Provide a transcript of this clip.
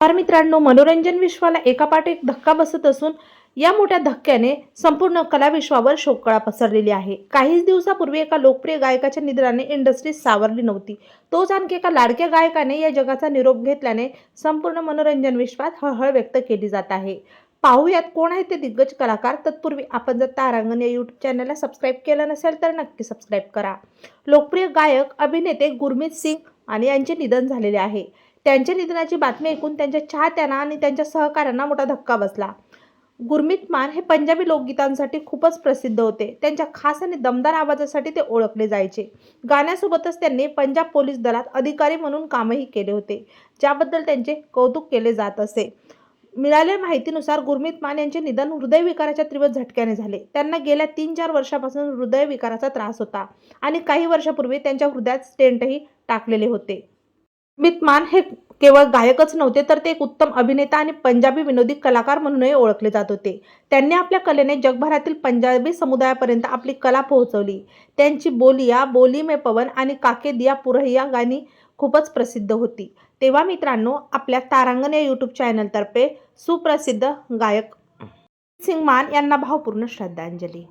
तर मित्रांनो मनोरंजन विश्वाला एकापाठ एक धक्का बसत असून या मोठ्या धक्क्याने संपूर्ण कलाविश्वावर शोककळा पसरलेली आहे. काहीच दिवसापूर्वी एका लोकप्रिय गायकाच्या निधनाने इंडस्ट्री सावरली नव्हती. तोच आणखी एका लाडक्या गायकाने या जगाचा निरोप घेतल्याने संपूर्ण मनोरंजन विश्वात हळहळ व्यक्त केली जात आहे. पाहूयात कोण आहे ते दिग्गज कलाकार. तत्पूर्वी आपण जर तारांगण या यूट्यूब चॅनलला सबस्क्राईब केलं नसेल तर नक्की सबस्क्राईब करा. लोकप्रिय गायक अभिनेते गुरमीत सिंग आणि यांचे निधन झालेले आहे. त्यांच्या निधनाची बातमी ऐकून त्यांच्या चाहत्यांना आणि त्यांच्या सहकाऱ्यांना मोठा धक्का बसला. गुरमीत मान हे पंजाबी लोकगीतांसाठी खूपच प्रसिद्ध होते. त्यांच्या खास आणि दमदार आवाजासाठी ते ओळखले जायचे. गाण्यासोबतच त्यांनी पंजाब पोलीस दलात अधिकारी म्हणून कामही केले होते ज्याबद्दल त्यांचे कौतुक केले जात असे. मिळालेल्या माहितीनुसार गुरमीत मान यांचे निधन हृदयविकाराच्या तीव्र झटक्याने झाले. त्यांना गेल्या तीन चार वर्षापासून हृदयविकाराचा त्रास होता आणि काही वर्षापूर्वी त्यांच्या हृदयात स्टेंटही टाकलेले होते. मितमान मान हे केवळ गायकच नव्हते तर ते एक उत्तम अभिनेता आणि पंजाबी विनोदी कलाकार म्हणूनही ओळखले जात होते. त्यांनी आपल्या कलेने जगभरातील पंजाबी समुदायापर्यंत आपली कला पोहोचवली. त्यांची बोलिया बोली में पवन आणि काके दिया पुरहिया गाणी खूपच प्रसिद्ध होती. तेव्हा मित्रांनो आपल्या तारांगण या यूट्यूब चॅनलतर्फे सुप्रसिद्ध गायक सिंग मान यांना भावपूर्ण श्रद्धांजली.